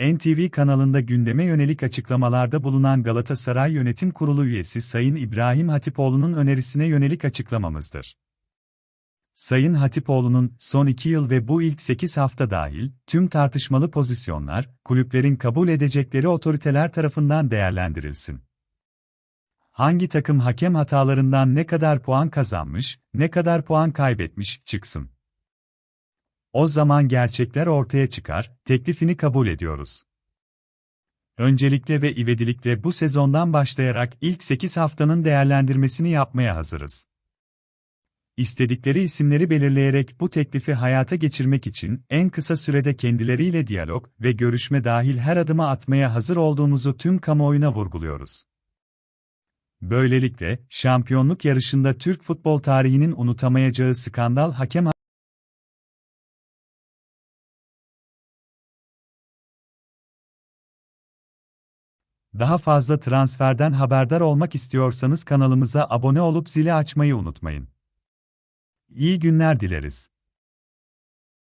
NTV kanalında gündeme yönelik açıklamalarda bulunan Galatasaray Yönetim Kurulu üyesi Sayın İbrahim Hatipoğlu'nun önerisine yönelik açıklamamızdır. Sayın Hatipoğlu'nun son 2 yıl ve bu ilk 8 hafta dahil tüm tartışmalı pozisyonlar, kulüplerin kabul edecekleri otoriteler tarafından değerlendirilsin. Hangi takım hakem hatalarından ne kadar puan kazanmış, ne kadar puan kaybetmiş çıksın. O zaman gerçekler ortaya çıkar, teklifini kabul ediyoruz. Öncelikle ve ivedilikle bu sezondan başlayarak ilk 8 haftanın değerlendirmesini yapmaya hazırız. İstedikleri isimleri belirleyerek bu teklifi hayata geçirmek için en kısa sürede kendileriyle diyalog ve görüşme dahil her adıma atmaya hazır olduğumuzu tüm kamuoyuna vurguluyoruz. Böylelikle, şampiyonluk yarışında Türk futbol tarihinin unutamayacağı skandal hakem Daha fazla transferden haberdar olmak istiyorsanız kanalımıza abone olup zili açmayı unutmayın. İyi günler dileriz.